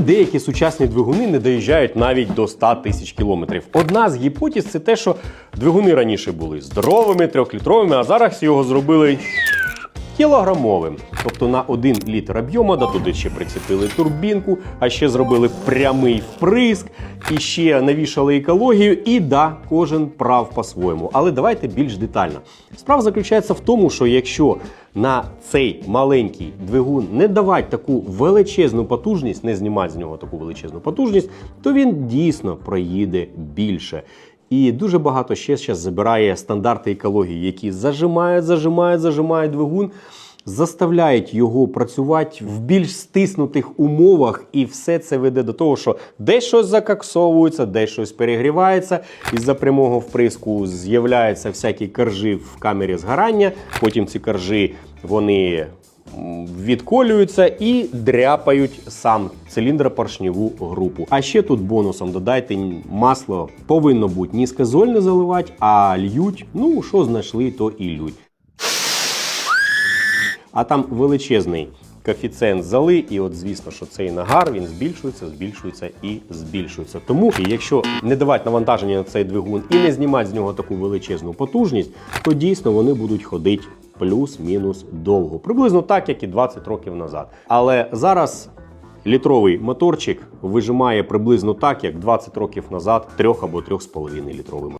Деякі сучасні двигуни не доїжджають навіть до 100 тисяч кілометрів? Одна з гіпотез це те, що двигуни раніше були здоровими, трьохлітровими, а зараз його зробили кілограмовим. Тобто на 1 літр об'єму, да туди ще прицепили турбінку, а ще зробили прямий вприск, і ще навішали екологію. І да, кожен прав по-своєму. Але давайте більш детально. Справа заключається в тому, що якщо на цей маленький двигун не давати таку величезну потужність, не знімати з нього таку величезну потужність, то він дійсно проїде більше. І дуже багато ще зараз забирає стандарти екології, які зажимають, зажимають, зажимають двигун, заставляють його працювати в більш стиснутих умовах, і все це веде до того, що десь щось закаксовується, десь щось перегрівається. Із-за прямого вприску з'являються всякі коржі в камері згорання. Потім ці коржі вони відколюються і дряпають сам циліндропоршневу групу. А ще тут бонусом додайте масло повинно бути низькозольне заливати, а льють, ну що знайшли, то і лють. А там величезний коефіцієнт зали, і от звісно, що цей нагар він збільшується, збільшується і збільшується. Тому, якщо не давати навантаження на цей двигун і не знімати з нього таку величезну потужність, то дійсно вони будуть ходити плюс-мінус довго, приблизно так, як і 20 років назад. Але зараз. Літровий моторчик вижимає приблизно так, як 20 років назад трьох або трьох з половиною літровий мотор.